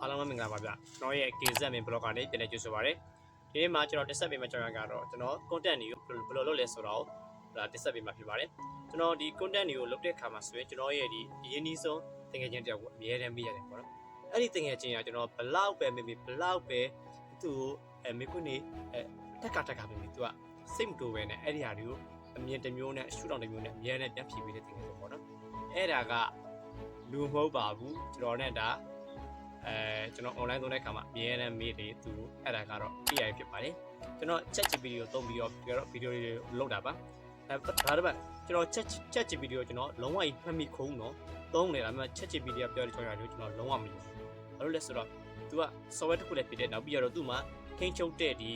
အားလုံးပဲမင်္ဂလာပါဗျကျွန်တော်ရဲ့ KZ main blog ကနေပြန်လည်ကြိုဆိုပါရစေဒီနေ့မှာကျွန်တော်တက်ဆက်ပေးမယ့်ကြောင်းရကတော့ကျွန်တော် content တွေကိုဘယ်လိုလုပ်လဲဆိုတော့ဒါတက်ဆက်ပေးမှာဖြစ်ပါတယ်ကျွန်တော်ဒီ content တွေကိုလုပ်တဲ့အခါမှာဆိုရင်ကျွန်တော်ရဲ့ဒီအရင်နီးဆုံးတကယ်ချင်းတယောက်ကိုအမြဲတမ်းမေးရတယ်ပေါ့နော်အဲ့ဒီတကယ်ချင်းကကျွန်တော်ဘလောက်ပဲမေးမေးဘလောက်ပဲသူ့အဲမေခွန်းနေအဲတက်ကတက်ကမေးမေးသူကစိတ်မတူပဲနဲ့အဲ့ဒီဟာတွေကိုအမြင်တစ်မျိုးနဲ့ရှုထောင့်တစ်မျိုးနဲ့အမြဲတမ်းပြန်ဖြေပေးတဲ့တကယ်ချင်းပေါ့နော်အဲ့ဒါကလူမဟုတ်ပါဘူးကျွန်တော်နဲ့ဒါ အဲကျွန်တော် online သုံးတဲ့အခါမှာအများနဲ့မေးတယ်သူအဲ့ဒါကတော့ AI ဖြစ်ပါတယ်ကျွန်တော် chat GPT ကိုသုံးပြီးတော့ဒီကတော့ video တွေလုပ်တာပါအဲဒါတော့ကျွန်တော် chat chat GPT ကိုကျွန်တော်လုံးဝမှတ်မိခုံးတော့သုံးနေတာမှ chat GPT ကပြောတဲ့ကြောင်ရတယ်ကျွန်တော်လုံးဝမယူဘူးဘာလို့လဲဆိုတော့ तू က software တစ်ခုလည်းဖြစ်တဲ့နောက်ပြီးတော့သူ့မှာထိန်းချုပ်တဲ့ဒီ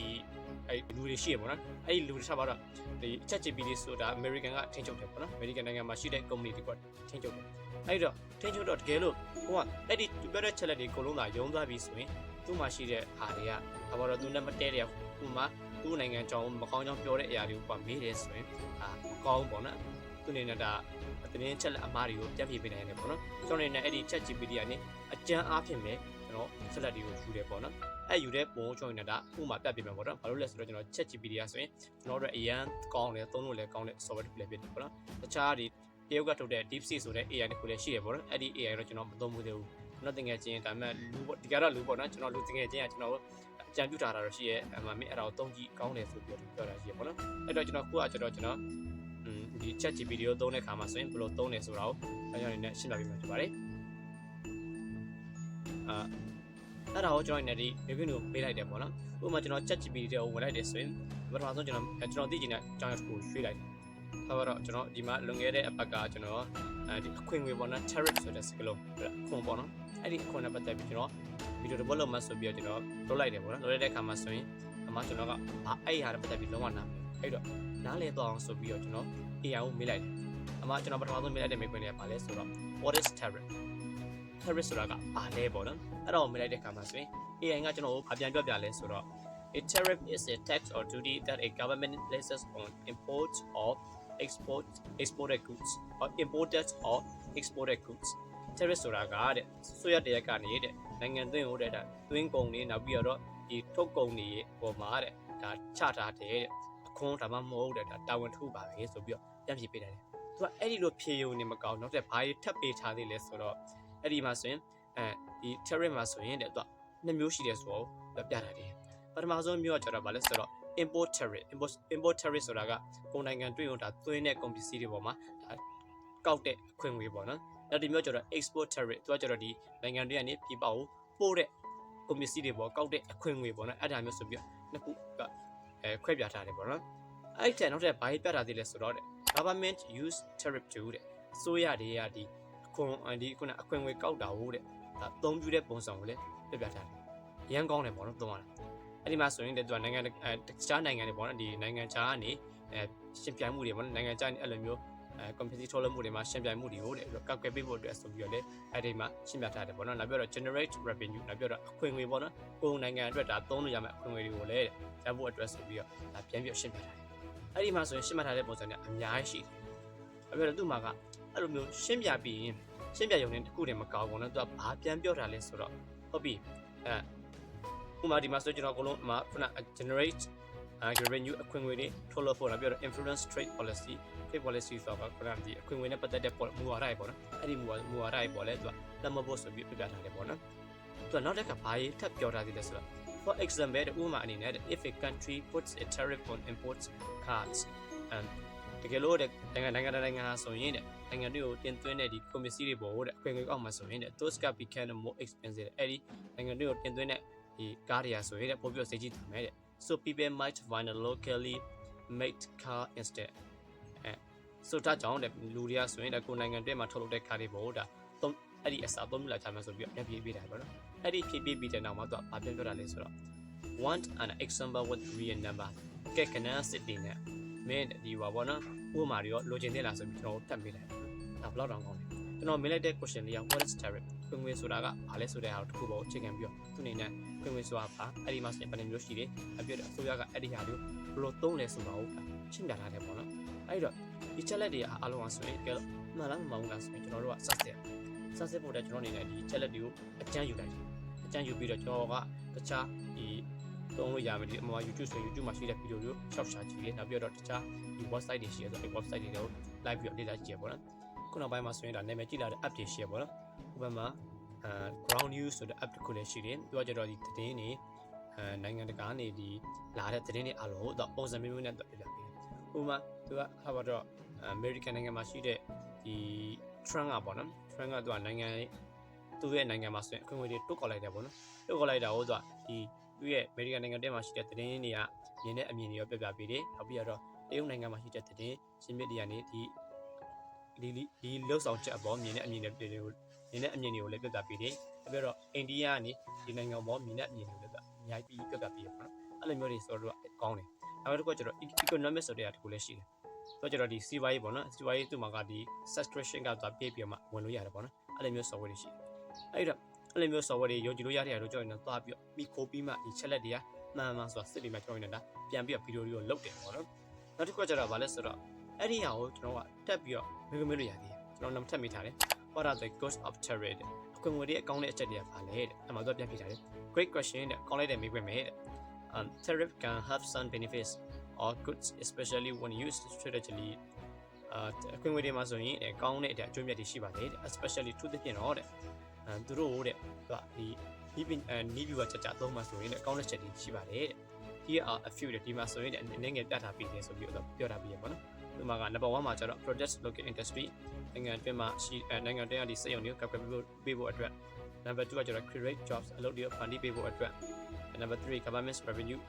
အဲလူတွေရှိရပေါ့နော်အဲ့ဒီလူတွေဆက်ပါတော့ဒီ chat GPT ဆိုတာ American ကထိန်းချုပ်တယ်ပေါ့နော် American နိုင်ငံမှာရှိတဲ့ company တွေကထိန်းချုပ်တယ် အဲ့တော့ထိန်းချုပ်တော့တကယ်လို့ဟိုကအဲ့ဒီသူပြောတဲ့ challenge တွေအကုန်လုံးသာယုံသွားပြီဆိုရင်သူ့မှာရှိတဲ့ဟာတွေကဘာလို့တော့သူနဲ့မတဲတဲ့ဟိုမှာသူ့နိုင်ငံကြောင်းမကောင်းကြောင်းပြောတဲ့အရာတွေကိုပါမေးတယ်ဆိုရင်အာမကောင်းပေါ့နော်သူအနေနဲ့ဒါသတင်းချက်လက်အမှားတွေကိုပြပြပေးနိုင်တယ်ပေါ့နော်ကျွန်တော်အနေနဲ့အဲ့ဒီ chat GPT ကနေအကျန်းအားဖြင့်ပဲကျွန်တော်ချက်လက်တွေကိုယူတယ်ပေါ့နော်အဲ့ယူတဲ့ပုံကျွန်တော်နေတာဥမာပြပြမယ်ပေါ့နော်ဘာလို့လဲဆိုတော့ကျွန်တော် chat GPT ကဆိုရင်ကျွန်တော်တို့အရန်ကောင်းတယ်သုံးလို့လည်းကောင်းတဲ့ software တစ်ခုလည်းဖြစ်တယ်ပေါ့နော်တခြားဒီ တရုတ်ကထုတ်တဲ့ DeepSeek ဆိုတဲ့ AI တစ်ခုလည်းရှိတယ်ပေါ့နော်အဲ့ဒီ AI တော့ကျွန်တော်မသုံးဘူးသေးဘူးကျွန်တော်တင်ငယ်ချင်းဒါပေမဲ့လူပေါ့ဒီကတော့လူပေါ့နော်ကျွန်တော်လူတင်ငယ်ချင်းကကျွန်တော်အကြံပြုထားတာတော့ရှိရဲ့အမှမင်းအဲ့ဒါကိုသုံးကြည့်ကောင်းတယ်ဆိုပြီးတော့ပြောတာရှိရပေါ့နော်အဲ့တော့ကျွန်တော်ခုကကျွန်တော်ကျွန်တော်อืมဒီ chat GPT ကိုသုံးတဲ့ခါမှာဆိုရင်ဘယ်လိုသုံးလဲဆိုတာကိုအရင်ကနေရှင်းပြပေးမှာဖြစ်ပါတယ်အာအဲ့ဒါကိုကျွန်တော်နေဒီ review ကိုပေးလိုက်တယ်ပေါ့နော်ဥပမာကျွန်တော် chat GPT ကိုဝင်လိုက်တယ်ဆိုရင်ပထမဆုံးကျွန်တော်ကျွန်တော်သိချင်တဲ့အကြောင်းအရာတစ်ခုရွှေ့လိုက်တယ် ဒါတော့ကျွန်တော်ဒီမှာလွန်ခဲ့တဲ့အပတ်ကကျွန်တော်အဲဒီအခွင့်အရေးပေါ့နော် tariff ဆိုတဲ့စကားလုံးခွန်ပေါ့နော်အဲ့ဒီအခွန်နဲ့ပတ်သက်ပြီးကျွန်တော်ဗီဒီယိုတစ်ပုတ်လုံးမှဆိုပြီးတော့ကျွန်တော်လုပ်လိုက်တယ်ပေါ့နော်လုပ်လိုက်တဲ့အခါမှာဆိုရင်အမှကျွန်တော်ကဘာအဲ့ဒီဟာနဲ့ပတ်သက်ပြီးလုံးဝနားအဲ့တော့နားလေတော့အောင်ဆိုပြီးတော့ကျွန်တော် AI ကိုမေးလိုက်တယ်အမှကျွန်တော်ပထမဆုံးမေးလိုက်တဲ့မေးခွန်းတွေကဘာလဲဆိုတော့ what is tariff tariff ဆိုတာကဘာလဲပေါ့နော်အဲ့တော့မေးလိုက်တဲ့အခါမှာဆိုရင် AI ကကျွန်တော်ကိုအပြန်ပြောပြလဲဆိုတော့ A tariff is a tax or duty that a government places on imports of export exported goods or imported or exported goods tariff ဆိုတာကတဲ့ဆိုရတဲ့ကနေတဲ့နိုင်ငံသွင်းဟုတ်တဲ့ဒါသွင်းကုန်တွေနောက်ပြီးတော့ဒီထုတ်ကုန်တွေပေါ်မှာတဲ့ဒါချထားတယ်တဲ့အခွန်ဒါမှမဟုတ်တဲ့ဒါတာဝန်ထုပါပဲဆိုပြီးတော့ပြန်ပြပေးတယ်သူကအဲ့ဒီလိုဖြေယုံနေမကောင်းနောက်တဲ့ဘာတွေထပ်ပေးထားသေးလဲဆိုတော့အဲ့ဒီမှာဆိုရင်အဲဒီ tariff မှာဆိုရင်တဲ့သူကနှစ်မျိုးရှိတယ်ဆိုတော့ပြတာတယ်ပထမဆုံးမျိုးကကျတော့ဗာလဲဆိုတော့ import tariff import import tariff ဆိုတာကကုန်နိုင်ငံတွင်းကိုဒါသွင်းတဲ့ကုန်ပစ္စည်းတွေပေါ်မှာဒါကောက်တဲ့အခွင့်အရေးပေါ့နော်နောက်တစ်မျိုးကျတော့ export tariff သူကကျတော့ဒီနိုင်ငံတွေကနေပြည်ပကိုပို့တဲ့ကုန်ပစ္စည်းတွေပေါ်ကောက်တဲ့အခွင့်အရေးပေါ့နော်အဲ့ဒါမျိုးဆိုပြီးတော့နှစ်ခုကအဲခွဲပြထားတယ်ပေါ့နော်အဲ့တဲ့နောက်ထပ်ဘာပြထားသေးလဲဆိုတော့တဲ့ government use tariff to တဲ့အစိုးရတွေကဒီအခွန်ဒီခုနအခွင့်အရေးကောက်တာဟုတ်တဲ့ဒါအသုံးပြုတဲ့ပုံစံကိုလည်းပြပြထားတယ်ရန်ကောင်းတယ်ပေါ့နော်သုံးရတာ အဲ့ဒီမှာဆိုရင်တဲ့သူကနိုင်ငံအဲတခြားနိုင်ငံတွေပေါ့နော်ဒီနိုင်ငံခြားကနေအဲရှင်ပြိုင်မှုတွေပေါ့နော်နိုင်ငံခြားနေအဲ့လိုမျိုးအဲ competition ထုတ်လုပ်မှုတွေမှာရှင်ပြိုင်မှုတွေကိုတဲ့ကောက်ကွယ်ပေးဖို့အတွက်ဆိုပြီးတော့လေအဲ့ဒီမှာရှင်းပြထားတယ်ပေါ့နော်နောက်ပြီးတော့ generate revenue နောက်ပြီးတော့အခွင့်အရေးပေါ့နော်ကိုယ်နိုင်ငံအတွက်ဒါသုံးလို့ရမယ့်အခွင့်အရေးတွေကိုလည်းရဖို့အတွက်ဆိုပြီးတော့ဒါပြန်ပြီးရှင်းပြထားတယ်အဲ့ဒီမှာဆိုရင်ရှင်းပြထားတဲ့ပုံစံတွေအများကြီးရှိတယ်နောက်ပြီးတော့သူ့မှာကအဲ့လိုမျိုးရှင်းပြပြီးရင်ရှင်းပြရုံနဲ့တခုတည်းမကောင်းဘူးနော်သူကဘာပြန်ပြောတာလဲဆိုတော့ဟုတ်ပြီအဲ ဥပမာဒီမှာဆိုကျွန်တော်အကုန်လုံးမှာခုန generate အဲ revenue အခွင့်အရေးတွေထုတ်လုပ်ဖို့နောက်ပြီးတော့ influence trade policy trade policy ဆိုတော့ခုနဒီအခွင့်အရေးနဲ့ပတ်သက်တဲ့မူဝါဒတွေပေါ့နော်အဲ့ဒီမူဝါမူဝါဒတွေပေါ့လေသူကလက်မဖို့ဆိုပြီးပြပြထားတယ်ပေါ့နော်သူကနောက်တစ်ခါဘာရေးထပ်ပြောထားသေးလဲဆိုတော့ for example ဥပမာအနေနဲ့ if a country puts a tariff on imports cards and တကယ်လို့တဲ့နိုင်ငံနိုင်ငံနိုင်ငံဟာဆိုရင်တဲ့နိုင်ငံတွေကိုတင်သွင်းတဲ့ဒီ committee တွေပေါ်တဲ့အခွင့်အရေးအောက်မှာဆိုရင်တဲ့ those can become more expensive အဲ့ဒီနိုင်ငံတွေကိုတင်သွင်းတဲ့ ဒီကားတွေဟာဆိုရင်တဲ့ပိုပြီးစိတ်ကြီးတယ်မဲ့တဲ့ so people might find a locally made car instead အဲဆိုတော့ကြောင့်တဲ့လူတွေကဆိုရင်တဲ့ကိုယ်နိုင်ငံတွေမှာထုတ်လုပ်တဲ့ကားတွေပေါ်တာသုံးအဲ့ဒီအစားသုံးလို့လာချမယ်ဆိုပြီးတော့ပြပြပေးတာပေါ့နော်အဲ့ဒီဖြည့်ပြပြီးတဲ့နောက်မှာသူကဘာပြန်ပြောတာလဲဆိုတော့ want an example with real number ကဲကနန်းစစ်တင်နဲ့မင်းဒီပါဘောနော်ဥပမာတွေရောလိုချင်သေးလားဆိုပြီးကျွန်တော်တက်ပေးလိုက်ဒါဘယ်လောက်တောင်ကောင်းလဲကျွန်တော်မေးလိုက်တဲ့ question လေးက what is tariff ခွင့်ငွေဆိုတာကဘာလဲဆိုတဲ့ဟာကိုတစ်ခုပေါ့အခြေခံပြီးတော့သူအနေနဲ့ခွင့်ငွေဆိုတာဘာအဲ့ဒီမှာဆိုရင်ဘယ်နှမျိုးရှိတယ်အပြည့်တော့အစိုးရကအဲ့ဒီဟာတွေကိုဘယ်လိုသုံးလဲဆိုတော့ရှင်းပြထားတယ်ပေါ့နော်အဲ့တော့ဒီချက်လက်တွေအားလုံးအောင်ဆိုရင်ကဲမှန်လားမမှန်ဘူးလားဆိုရင်ကျွန်တော်တို့ကစက်စစ်စက်စစ်ဖို့တဲ့ကျွန်တော်အနေနဲ့ဒီချက်လက်တွေကိုအကျန်းယူလိုက်တယ်အကြံယူပြီးတော့ကျွန်တော်ကတခြားဒီသုံးလို့ရမယ်ဒီအမှ YouTube ဆို YouTube မှာရှိတဲ့ဗီဒီယိုတွေကိုရှော့ရှာကြည့်တယ်နောက်ပြီးတော့တခြားဒီ website တွေရှိရဆိုဒီ website တွေကို live ပြီးတော့လေ့လာကြည့်ရပေါ့နော်ခုနောက်ပိုင်းမှာဆိုရင်ဒါနာမည်ကြည့်လာတဲ့ app တွေရှိရပေါ့နော် ဥပမာအဲ ground news ဆိုတဲ့ app တစ်ခုလည်းရှိတယ်သူကကျတော့ဒီသတင်းတွေအဲနိုင်ငံတကာနေဒီလာတဲ့သတင်းတွေအလုံးကိုတော့ပုံစံမျိုးမျိုးနဲ့ပြပြပေးတယ်ဥပမာသူကဟာပါတော့ American နိုင်ငံမှာရှိတဲ့ဒီ Trump ကပေါ့နော် Trump ကသူကနိုင်ငံသူ့ရဲ့နိုင်ငံမှာဆိုရင်အခွင့်အရေးတွေတွတ်ကောက်လိုက်တယ်ပေါ့နော်တွတ်ကောက်လိုက်တာဟုတ်သူကဒီသူ့ရဲ့ American နိုင်ငံတဲမှာရှိတဲ့သတင်းတွေကမြင်တဲ့အမြင်တွေရောပြပြပေးတယ်နောက်ပြီးတော့တရုတ်နိုင်ငံမှာရှိတဲ့သတင်းရှင်းပြတွေကနေဒီဒီဒီလှုပ်ဆောင်ချက်အပေါ်မြင်တဲ့အမြင်တွေကို မြင်တဲ့အမြင်တွေကိုလည်းပြပြပေးတယ်နောက်ပြီးတော့အိန္ဒိယကနေဒီနိုင်ငံပေါ်မြင်တဲ့အမြင်တွေကိုလည်းအများကြီးပြပြပေးရပါတော့အဲ့လိုမျိုးတွေဆိုတော့ကောင်းတယ်နောက်တစ်ခုကကျတော့ economic ဆိုတဲ့အတခုလည်းရှိတယ်ဆိုတော့ကျတော့ဒီစီးပွားရေးပေါ့နော်စီးပွားရေးသူ့မှာကဒီ subscription ကသွားပြေးပြီးတော့မှဝင်လို့ရတယ်ပေါ့နော်အဲ့လိုမျိုး software တွေရှိတယ်အဲ့တော့အဲ့လိုမျိုး software တွေယုံကြည်လို့ရတဲ့အားတို့ကျွန်တော်တို့သွားပြီးတော့ပြီးခိုးပြီးမှဒီ chat လက်တွေကမှန်မှန်ဆိုတာစစ်ပြီးမှကျွန်တော်တို့နေတာပြန်ပြီးတော့ဗီဒီယိုတွေကိုလုတ်တယ်ပေါ့နော်နောက်တစ်ခုကကျတော့ဗာလဲဆိုတော့အဲ့ဒီဟာကိုကျွန်တော်ကတက်ပြီးတော့မေးခွန်းမေးလို့ရသေးတယ်ကျွန်တော်နောက်ထပ်မိထားတယ် what are the cost of trade အခွင့်အရေးအကောင့်တဲ့အချက်တွေကဗာလဲတဲ့အမှတော့ပြန်ပြထားတယ် great question တဲ့ကောင်းလိုက်တဲ့မေးခွန်းပဲတဲ့ um, tariff can have some benefits or goods especially when used strategically အာအခွင့်အရေးတွေမှာဆိုရင်အဲကောင်းတဲ့အကျိုးမြတ်တွေရှိပါတယ်တဲ့ especially သူသဖြင့်တော့တဲ့အဲသူတို့တဲ့သူကဒီဒီပင်အဲနီးဗျူကကြကြသုံးမှာဆိုရင်လည်းကောင်းတဲ့ချက်တွေရှိပါတယ်တဲ့ here are a few တဲ့ဒီမှာဆိုရင်အနေငယ်ပြထားပြီးတယ်ဆိုပြီးတော့ပြောထားပြီးရပါတော့ဒီမှာက number 1မှာကျတော့ product local industry နိုင်ငံတွင်းမှာရှိအဲနိုင်ငံတွင်းကဒီစက်ရုံတွေကိုကပ်ကပ်ပေးဖို့အတွက် number 2ကကျတော့ create jobs အလုပ်တွေဖန်တီးပေးဖို့အတွက် number 3 government revenue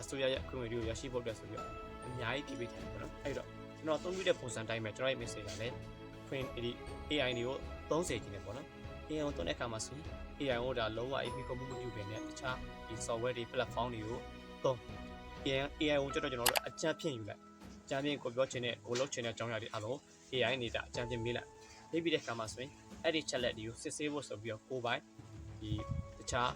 အစိုးရရဲ့အခွင့်အရေးတွေကိုရရှိဖို့အတွက်ဆိုပြီးတော့အများကြီးပြပေးထားတယ်ပေါ့နော်အဲ့တော့ကျွန်တော်သုံးပြီးတဲ့ပုံစံတိုင်းပဲကျွန်တော်ရဲ့ message ကလည်း print AI တွေကို30ကျင်းနေပေါ့နော် AI ကိုသုံးတဲ့အခါမှာဆိုရင် AI ကိုဒါလုံးဝ AP ကိုမှုမပြုဘဲနဲ့တခြားဒီ software တွေ platform တွေကိုသုံး AI AI ကိုကျတော့ကျွန်တော်တို့အကြံဖြင့်ယူလိုက်အကြံဖြင့်ကိုပြောချင်တဲ့ကိုလုပ်ချင်တဲ့အကြောင်းအရာတွေအလုံး AI နေတာအကြံဖြင့်မေးလိုက်နေပြီးတဲ့အခါမှာဆိုရင်အဲ့ဒီ chat လက်တွေကိုစစ်ဆေးဖို့ဆိုပြီးတော့ကိုယ်ပိုင်ဒီတခြား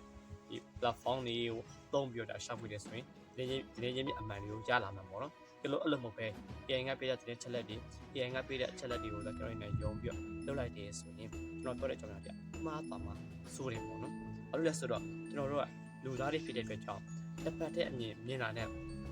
ဒီ platform တွေကိုသုံးပြီးတော့ဒါရှောက်ပြီးတယ်ဆိုရင်ဒီချင်းဒီချင်းမြအမှန်တွေကိုရလာမှာပေါ့နော်ဒီလိုအဲ့လိုမဟုတ်ပဲ AI ကပေးတဲ့တဲ့ chat လက်တွေ AI ကပေးတဲ့ chat လက်တွေကိုလည်းကျွန်တော်တို့နေရုံပြီးတော့လုပ်လိုက်တယ်ဆိုရင်ကျွန်တော်ပြောတဲ့အကြောင်းအရာပြမှားပါမှာစိုးတယ်ပေါ့နော်အဲ့လိုလဲဆိုတော့ကျွန်တော်တို့ကလူသားတွေဖြစ်တဲ့အတွက်ကြောင့်တစ်ဖက်တဲ့အမြင်မြင်လာတဲ့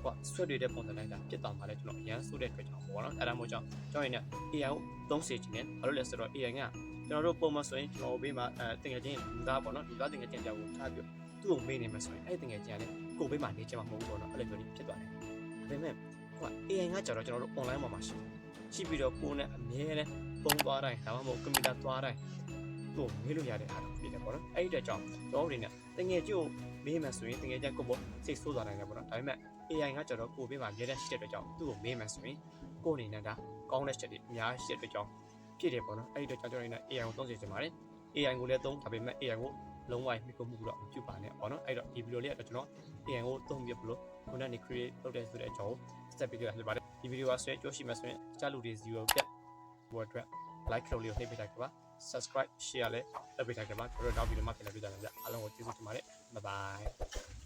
ဟိုဆွတ်တွေတဲ့ပုံစံလိုက်တာပြစ်တောင်ပါလဲကျွန်တော်အရန်စိုးတဲ့အတွက်ကြောင့်ပေါ့နော်အဲ့ဒါမျိုးကြောင့်ကျွန်တော်ရင် AI ကိုသုံးစေခြင်းနဲ့ဘာလို့လဲဆိုတော့ AI ကကျွန်တော်တို့ပုံမှန်ဆိုရင်ကျွန်တော်ဘေးမှာအဲတင်ငယ်ချင်းလူသားပေါ့နော်လူသားတင်ငယ်ချင်းကြောက်ကိုထားပြီးသူ့ကိုမေးနေမှာဆိုရင်အဲ့ဒီတင်ငယ်ချင်းကလည်းကိုဘေးမှာနေချင်မှာမဟုတ်ဘူးပေါ့နော်အဲ့လိုမျိုးဖြစ်သွားတယ်ဒါပေမဲ့ဟို AI ကကြတော့ကျွန်တော်တို့ online မှာမှာရှိရှိပြီးတော့ကိုယ်နဲ့အမြဲတမ်းပုံသွားတိုင်းဒါမှမဟုတ်ကွန်ပျူတာသွားတိုင်းသူ့ကိုမေးလို့ရတဲ့အားတော့ဖြစ်တယ်ပေါ့နော်အဲ့ဒီအတွက်ကြောင့်ကျွန်တော်တို့အနေနဲ့တင်ငယ်ချင်းကို မေးမှဆိုရင်တင်ငယ်ချင်းကိုပေါ့စိတ်ဆိုးသွားနိုင်တယ်ပေါ့နော်ဒါပေမဲ့ AI ကကြတော့ကိုယ်ဘေးမှာအမြဲတမ်းရှိတဲ့အတွက်ကြောင့်သူ့ကိုမေးမှဆိုရင်ကိုယ်အနေနဲ့ဒါကောင်းတဲ့ချက်တွေအများကြီးရှိတဲ့အတွက်ကြောင့်ဖြစ်တယ်ပေါ့နော်အဲ့ဒီအတွက်ကြောင့်ကျွန်တော်အနေနဲ့ AI ကိုသုံးစေချင်ပါတယ် AI ကိုလည်းသုံးဒါပေမဲ့ AI ကိုလုံးဝမိကုန်မှုတော့မပြုပါနဲ့ပေါ့နော်အဲ့တော့ဒီဗီဒီယိုလေးကတော့ကျွန်တော် AI ကိုသုံးပြီးဘလို့ခုနကနေ create လုပ်တဲ့ဆိုတဲ့အကြောင်းကို step ပြီးပြရပါတယ်ဒီဗီဒီယိုကဆွဲကြိုးရှိမှဆိုရင်ကြားလူတွေ0ပြတ်ဘောအတွက် like လုပ်လေးကိုနှိပ်ပေးထားကြပါ subscribe share လည်းလုပ်ပေးထားကြပါတို့တော့နောက်ဗီဒီယိုမှာပြန်လည်တွေ့ကြမယ်ဗျအားလုံးကိုကျေးဇူးတင်ပါတယ် bye bye